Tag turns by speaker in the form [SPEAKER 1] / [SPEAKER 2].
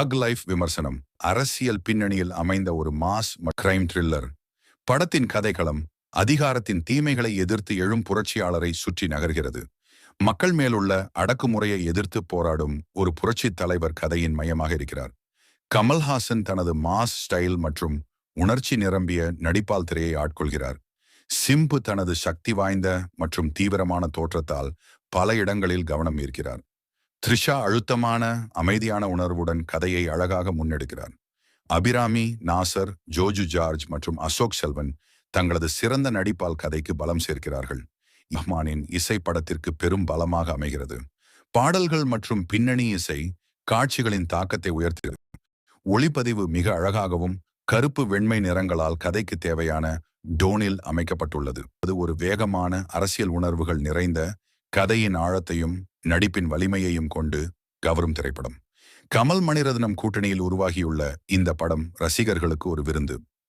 [SPEAKER 1] தக் லைஃப் விமர்சனம். அரசியல் பின்னணியில் அமைந்த ஒரு மாஸ் கிரைம் த்ரில்லர் படத்தின் கதைக்களம் அதிகாரத்தின் தீமைகளை எதிர்த்து எழும் புரட்சியாளரை சுற்றி நகர்கிறது. மக்கள் மேலுள்ள அடக்குமுறையை எதிர்த்து போராடும் ஒரு புரட்சித் தலைவர் கதையின் மையமாக இருக்கிறார். கமல்ஹாசன் தனது மாஸ் ஸ்டைல் மற்றும் உணர்ச்சி நிரம்பிய நடிப்பால் திரையை ஆட்கொள்கிறார். சிம்பு தனது சக்தி வாய்ந்த மற்றும் தீவிரமான தோற்றத்தால் பல இடங்களில் கவனம் ஈர்க்கிறார். த்ரிஷா அழுத்தமான அமைதியான உணர்வுடன் கதையை அழகாக முன்னெடுக்கிறார். அபிராமி நாசர் ஜோஜு ஜார்ஜ் மற்றும் அசோக் செல்வன் தங்களது சிறந்த நடிப்பால் கதைக்கு பலம் சேர்க்கிறார்கள். ரஹ்மானின் இசை படத்திற்கு பெரும் பலமாக அமைகிறது. பாடல்கள் மற்றும் பின்னணி இசை காட்சிகளின் தாக்கத்தை உயர்த்துகிறது. ஒளிப்பதிவு மிக அழகாகவும் கருப்பு வெண்மை நிறங்களால் கதைக்கு தேவையான டோனில் அமைக்கப்பட்டுள்ளது. அது ஒரு வேகமான அரசியல் உணர்வுகள் நிறைந்த கதையின் ஆழத்தையும் நடிப்பின் வலிமையையும் கொண்டு கவரும் திரைப்படம். கமல் மணிரத்னம் கூட்டணியில் உருவாகியுள்ள இந்த படம் ரசிகர்களுக்கு ஒரு விருந்து.